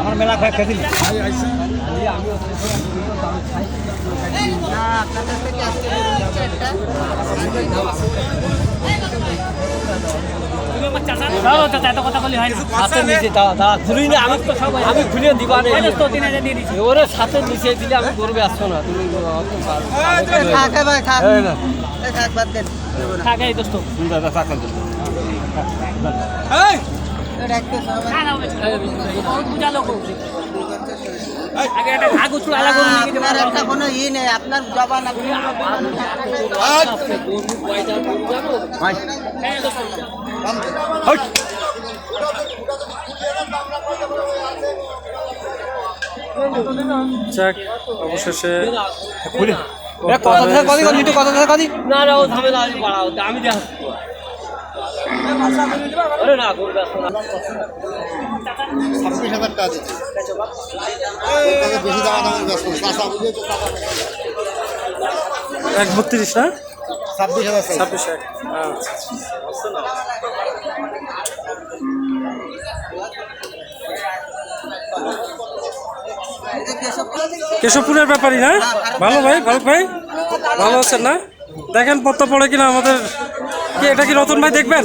আমার মেলা খেয়ে হয় না। আমি তো আমি খুলে দিবা ওরে সাথে নিচে দিলে আমি করবে আসছো না তুমি দোস্ত। দাদা থাকেন আপনার জবান যাক অবশেষে কথা কথা কথা না না ও ধামে আমি বাড়াও আমি দেখ ছাব্বিশ হাজার টাকা দিচ্ছে। বেশি দামা দামের ব্যস্ত চাষা বুঝিয়ে তো এক বত্রিশ না? ছাব্বিশ হাজার ছাব্বিশ আচ্ছা। কেশবপুরের ব্যাপারই না? ভালো ভাই ভালো ভাই? ভালো আছেন না? দেখেন পত্তা পড়ে কিনা আমাদের। কি এটা কি রতন ভাই দেখবেন?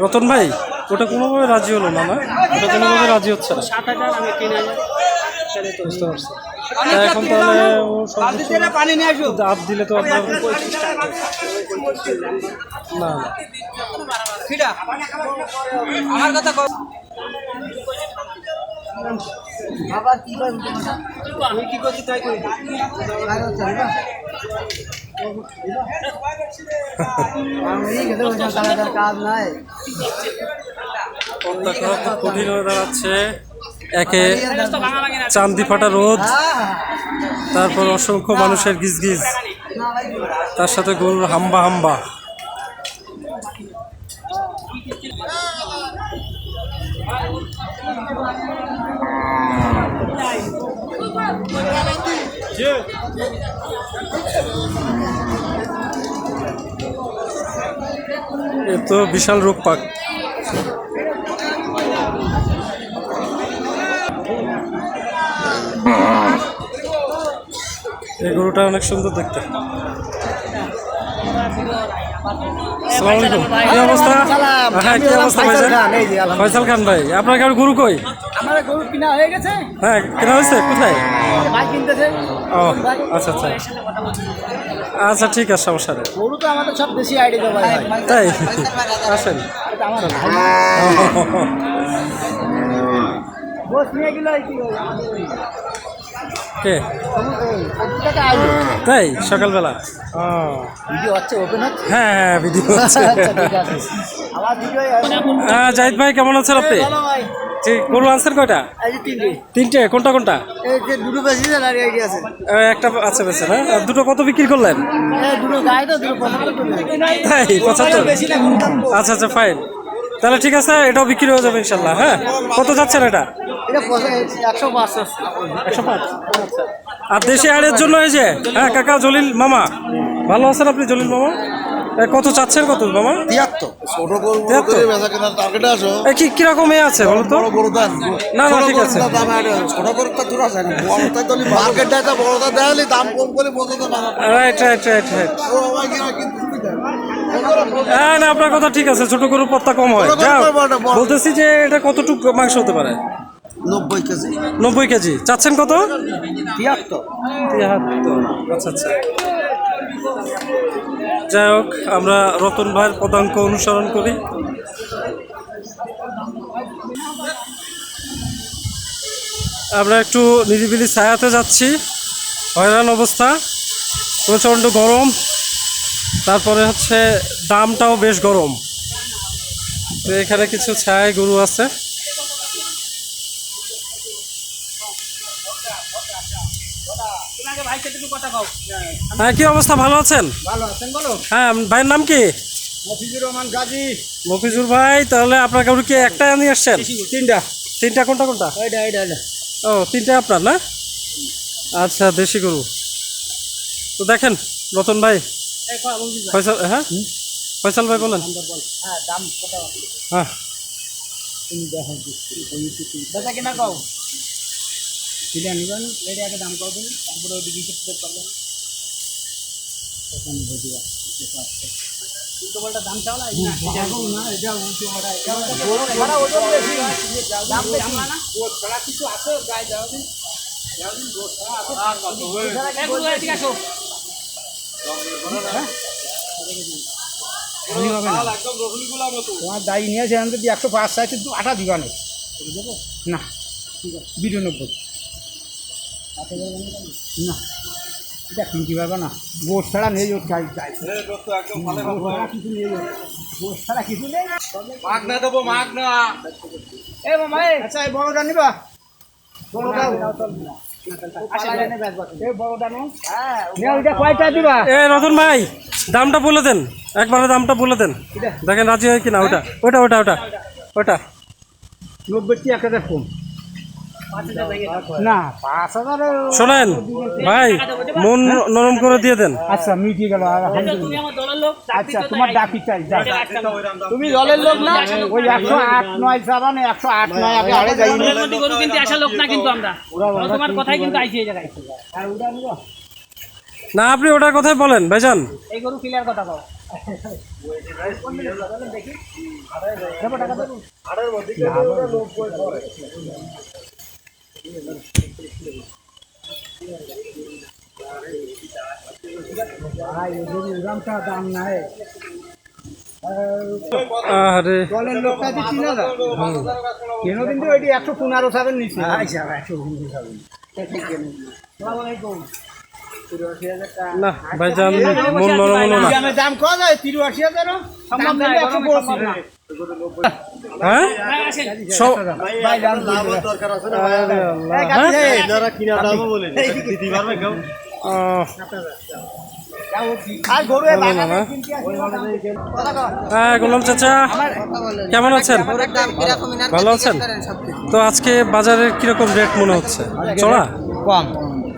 রতন ভাই ওটা কোনোভাবে রাজি হলো না না? ওটা কোনোভাবে রাজি হচ্ছে না? সাত হাজার আমি তিন হাজার। বুঝতে পারছি। এখন তাহলে ও সর্বোচ্চ পানি নিয়ে আসো দাঁত দিলে তো আপনার না না আমার কথা আবার কি আমি কি করছি তাই করি কঠিন হয়ে দাঁড়াচ্ছে একে চান্দি ফাটা রোদ, তারপর অসংখ্য মানুষের গিজগিজ, তার সাথে গরুর হাম্বা হাম্বা। এ তো বিশাল রোগ পাক। এই গরুটা অনেক সুন্দর দেখতে। আসসালামু কি অবস্থা? হ্যাঁ কি অবস্থা ফয়সাল খান ভাই আপনার কার গরু কই? আমার গরু কিনা হয়ে গেছে। হ্যাঁ কেনা হয়েছে? কোথায়? ও আচ্ছা আচ্ছা। আচ্ছা ঠিক আছে সমস্যা নেই। গরু তো আমাদের সব বেশি আইডিয়া ভাই। তাই? আসেন। কি কে? তাই? সকালবেলা? ও ভিডিও হচ্ছে ওপেন হচ্ছে? হ্যাঁ হ্যাঁ ভিডিও হচ্ছে। আচ্ছা হ্যাঁ, জাহিদ ভাই কেমন আছেন আপনি? ঠিক গরু আনছেন কয়টা? তিনটে। কোনটা কোনটা? দুটো বেশি আর আইডিয়া আছে। একটা আছে বেছে না? আর দুটো কত বিক্রি করলেন? তাই পঁচাত্তর? আচ্ছা আচ্ছা ফাইন তাহলে ঠিক আছে এটাও বিক্রি হয়ে যাবে ইনশাল্লাহ হ্যাঁ? কত যাচ্ছেন এটা? আর দেশি আড়ের জন্য এই যে হ্যাঁ কাকা জলিল মামা। ভালো আছেন আপনি জলিল মামা? কত চাচ্ছেন কত মামা তিয়াত্তর। ছোট গরু তিয়াত্তর? বেচা কেনার টার্গেটে আসো কি কীরকম এ আছে বলো তো? বড় বড় না, না, ঠিক আছে। দাম আইডিয়া আছে। ছোট গরুর তো দূর আছে বড়টা তো মার্কেট ডাটা বড়টা দেখালে দাম কম করে বোঝাতে না। রাইট রাইট রাইট রাইট ও ভাই কিনা কিন্তু হ্যাঁ না আপনার কথা ঠিক আছে ছোট গরুর পত্তা কম হয়। বলতেছি যে এটা কতটুকু মাংস হতে পারে? নব্বই কেজি। নব্বই কেজি। চাচ্ছেন কত? তিয়াত্তর। তিয়াত্তর। আচ্ছা আচ্ছা। যাই হোক, আমরা রতন ভাইয়ের পদাঙ্ক অনুসরণ করি। আমরা একটু নিরিবিলি ছায়াতে যাচ্ছি। হয়রান অবস্থা, প্রচণ্ড গরম। তারপরে হচ্ছে, দামটাও বেশ গরম। তো এখানে কিছু ছায় গরু আছে ভাই সাথে একটু কথা কও হ্যাঁ কি অবস্থা? ভালো আছেন? ভালো আছেন বলো। হ্যাঁ ভাইয়ের নাম কি? মফিজুর রহমান গাজী। মফিজুর ভাই তাহলে আপনার কাউকে কি একটা নিয়ে আসছেন? তিনটা। তিনটা কোনটা কোনটা? এইটা এইটা এইটা। ও তিনটা আপনার না? আচ্ছা দেশি গরু। তো দেখেন রতন ভাই। ফয়সাল হ্যাঁ? ফয়সাল ভাই বলেন। হ্যাঁ দাম হ্যাঁ। কিনা নিবেন রেডি আগে দাম তুমি তারপরে ওই দিকে চেক করবেন তখন বুঝিবা উল্টো পাল্টা দাম চাও না না এটা উল্টো এটা ওজন বেশি। দাম বেশি। না। কিছু আছে গায়ে যাও দিন আসো। তোমার দায়ী নিয়েছে একশো পাঁচ চাইছে দু আটা দিবা নেই না। বিরানব্বই। না। এটা কিনতে পারবে না? গোস ছাড়া নেই ওর চাই চাই কিছু নেই গোস ছাড়া কিছু নেই। মাগ না দেবো মাগ না এ মামা আচ্ছা এই বড়টা নিবা। বড়টা বড়টা নো। হ্যাঁ ওইটা কয়টা দিবা? এ রতন ভাই দামটা বলে দেন। একবারে দামটা বলে দেন। দেখেন রাজি হয় কিনা? ওটা ওটা ওটা ওটা ওটা। নব্বই এক হাজার কম না পাঁচ হাজার শোনেন ভাই মন নরম করে দিয়ে দেন। আচ্ছা মিটিয়ে গেল তুমি আমার দলের লোক আচ্ছা তোমার ডাকি চাই তুমি দলের লোক না? ওই একশো আট নয় যাবা না একশো আট নয় আগে আড়ে যাই। গরু কিনতে আসা লোক না কিন্তু আমরা। তোমার কথাই কিন্তু আইছি এই জায়গায়। নিবা। না আপনি ওটার কথাই বলেন ভাইজান। এই গরু ক্লিয়ার কথা কও। ভাই ওদের উড়ামটা দাম নাই আরে দলের লোকটা যে তিন হাজার কেন কিন্তু ওইটি একশো পনেরো সাবেন নিচ্ছে একশো পনেরো সাবেন না ভাইজান মন নরম হলো না। দাম কত যায় তিরুয়াশি হাজার সম্ভব না একশো গরমে সম্ভব না হ্যাঁ? সব দরকার আছে না হ্যাঁ কিনা বলে দিতে পারবে কেউ? হ্যাঁ গোলাম চাচা কেমন আছেন? ভালো আছেন? তো আজকে বাজারের কীরকম রেট মনে হচ্ছে? চড়া কম।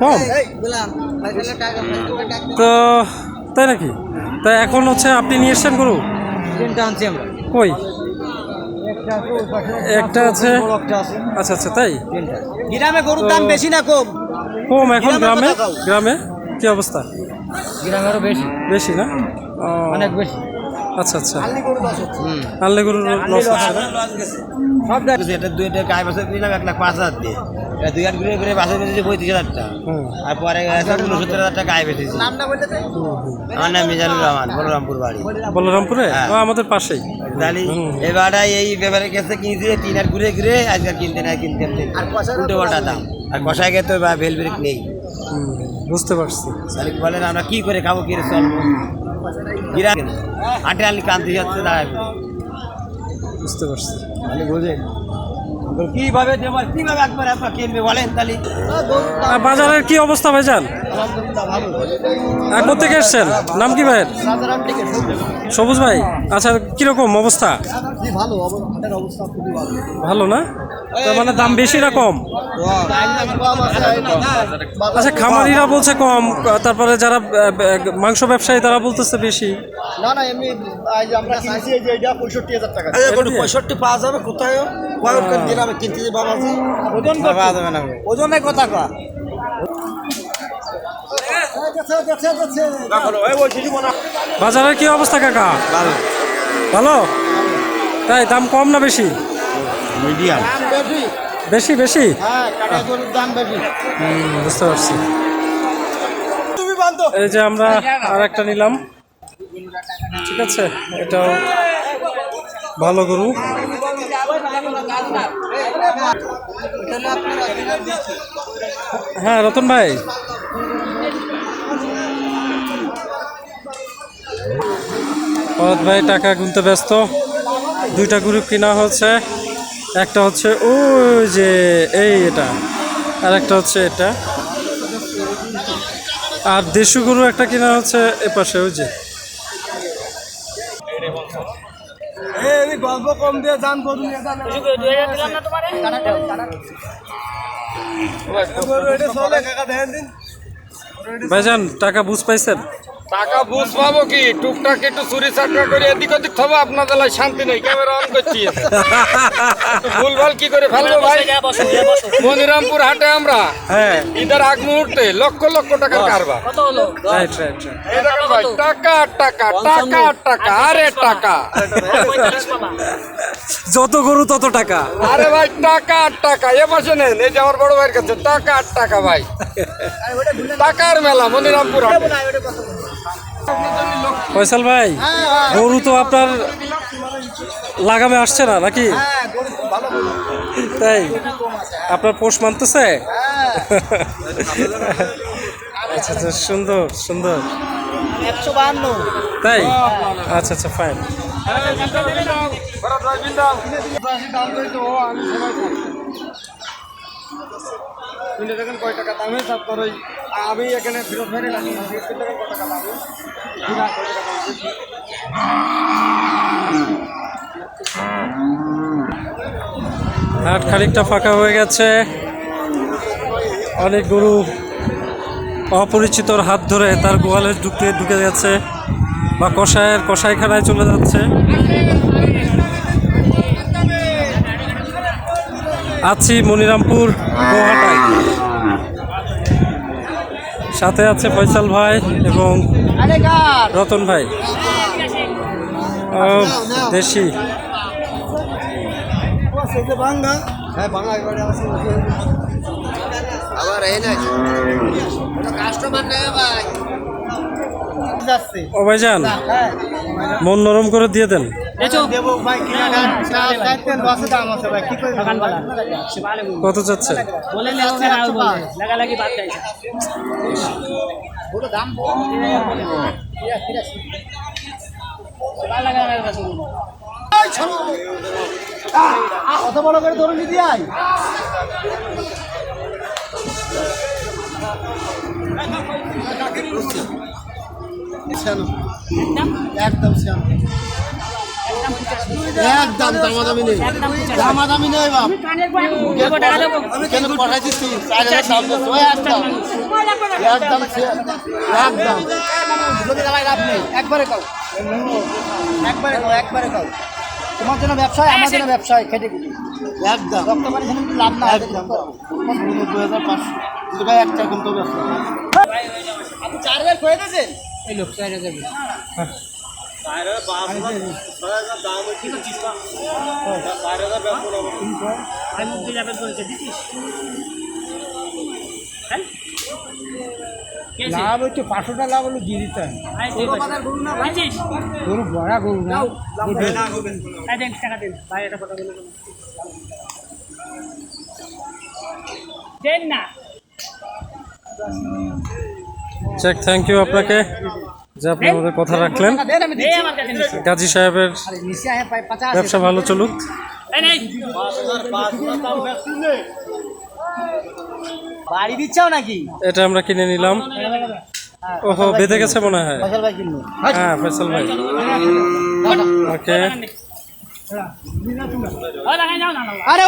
কম? তো তাই নাকি? তাই এখন হচ্ছে আপনি নিয়ে এসছেন গরু? তিনটা আনছি আমরা। কই? একটা আছে ওই একটা আছে আচ্ছা আচ্ছা তাই? গ্রামে গরুর দাম বেশি না কম? কম এখন গ্রামে গ্রামে? কি অবস্থা? গ্রামেরও বেশি। বেশি না? অনেক বেশি। আচ্ছা আচ্ছা। আনলে গরুর লস হচ্ছে। সব দেখ এটা দুইটা গায়ে বাসে নিলাম এক লাখ পাঁচ হাজার দিয়ে। এটা দুই হাজার ঘুরে ঘুরে বাসে বেঁচেছে পঁয়ত্রিশ হাজার টাকা। আর পরে হাজার টাকা বেঁচেছি আমার নাম মিজানুর রহমান বলরামপুর বাড়ি। বলরামপুরে। ও, আমাদের পাশেই। তাহলে এবারে এই ব্যাপারে গেছে কিনছি তিন আর ঘুরে ঘুরে আজকে কিনতে না কিনতে উল্টো পাল্টা দাম। আর কষায় গেছে বা ভেল ব্রেক নেই। বুঝতে পারছি। তাহলে বলেন আমরা কি করে খাব কি করে চলবো কান্তি যাচ্ছে বুঝতে পারছি। তাহলে বোঝেন। কীভাবে দেবো কীভাবে একবার আপনার কিনবে বলেন তাহলে? বাজারের কি অবস্থা ভাইজান? একবার থেকে এসছেন? নাম কি ভাইয়ের? সবুজ ভাই। আচ্ছা কীরকম অবস্থা? ভালো না? তার মানে দাম বেশি না কম? আচ্ছা খামারিরা বলছে কম তারপরে যারা মাংস ব্যবসায়ী তারা বলতেছে বেশি। না না এমনি আমরা কিনছি যে এটা পঁয়ষট্টি হাজার টাকা। পঁয়ষট্টি পাওয়া যাবে কোথায়? কিনতে বাবা ওজন পাওয়া যাবে না। ওজনের কথা বাজারের কি অবস্থা কাকা? ভালো? তাই দাম কম না বেশি? মিডিয়াম। বেশি। বেশি বেশি? হ্যাঁ কাটা গরুর দাম বেশি। হুম, বুঝতে পারছি। এই যে আমরা আর একটা নিলাম। ঠিক আছে এটাও ভালো গরু। হ্যাঁ রতন ভাই। ভরত ভাই টাকা গুনতে ব্যস্ত। দুইটা গরু কিনা হচ্ছে একটা হচ্ছে ওই যে এই এটা আর একটা হচ্ছে এটা। আর দেশি গরু একটা কিনা হচ্ছে এ পাশে ওই যে। গল্প কম দিয়ে যান গরু ভাইজান টাকা বুঝ পাইছেন? টাকা বুঝ পাবো কি? টুকটাক একটু চুরি চাকরা করে এদিক ওদিক থবো আপনাদের লাই শান্তি নেই ক্যামেরা অন করছি ভুল ভালো কি করে ফেলব ভাই? বসো যা বসো। মনিরামপুর হাটে আমরা হ্যাঁ। ঈদের আগ মুহূর্তে লক্ষ লক্ষ টাকার কারবার। কত হলো? রাইট রাইট টাকা আর টাকা টাকা টাকা আরে টাকা। যত গরু তত টাকা। আরে ভাই টাকা আর টাকা। এ পাশে নেন এই যে আমার বড় ভাইয়ের কাছে। টাকা আর টাকা ভাই টাকার মেলা মনিরামপুর হাটে। ফয়সাল ভাই, গরু তো আপনার লাগামে আসছে না, নাকি? তাই, আপনার পোষ মানতেছে? আচ্ছা আচ্ছা সুন্দর সুন্দর। তাই? আচ্ছা আচ্ছা ফাইন দেখেন কয় টাকা দাম আমি এখানে ফেরত হাট খানিকটা ফাঁকা হয়ে গেছে। অনেক গরু অপরিচিতর হাত ধরে তার গোয়ালে ঢুকে ঢুকে যাচ্ছে বা কষায়ের কষাইখানায় চলে যাচ্ছে। আছি মনিরামপুর গোহাটায় সাথে আছে ফয়সাল ভাই এবং রতন ভাই। দেশি। হ্যাঁ ও ভাইজান মন নরম করে দিয়ে দেন। সে ভালো বলে কত কত বড় করে ধরুন দিদি আই একদম শ্যাম। একদম দামাদামি নেই। বাপ। কেন চার হাজার দাম দিচ্ছি ওই একদম একদম। একদম লাভ নেই একবারে একবারে একবারে তোমার জন্য ব্যবসায় আমার জন্য ব্যবসায় খেটে একদম। সেখানে লাভ না একদম। দু হাজার পাঁচশো। দু ভাই একটা এখন তো ব্যবসা আপনি চার হাজার এই লোক চাই যাবে লাভ হচ্ছে পাঁচশোটা লাভ হলো দিয়ে দিতে গরু বড়া গরু না। আই দেন টাকা দেন। ভাই এটা কথা বলে দেন। না। চেক থ্যাংক ইউ আপনাকে। যে আপনি আমাদের কথা রাখলেন। গাজী সাহেবের ব্যবসা ভালো চলুক। বাড়ি দিচ্ছাও নাকি? এটা আমরা কিনে নিলাম। ওহো বেঁধে গেছে মনে হয়। ফসল হ্যাঁ ফয়সাল ভাই। ওকে। ও লাগাই যাও না। আরে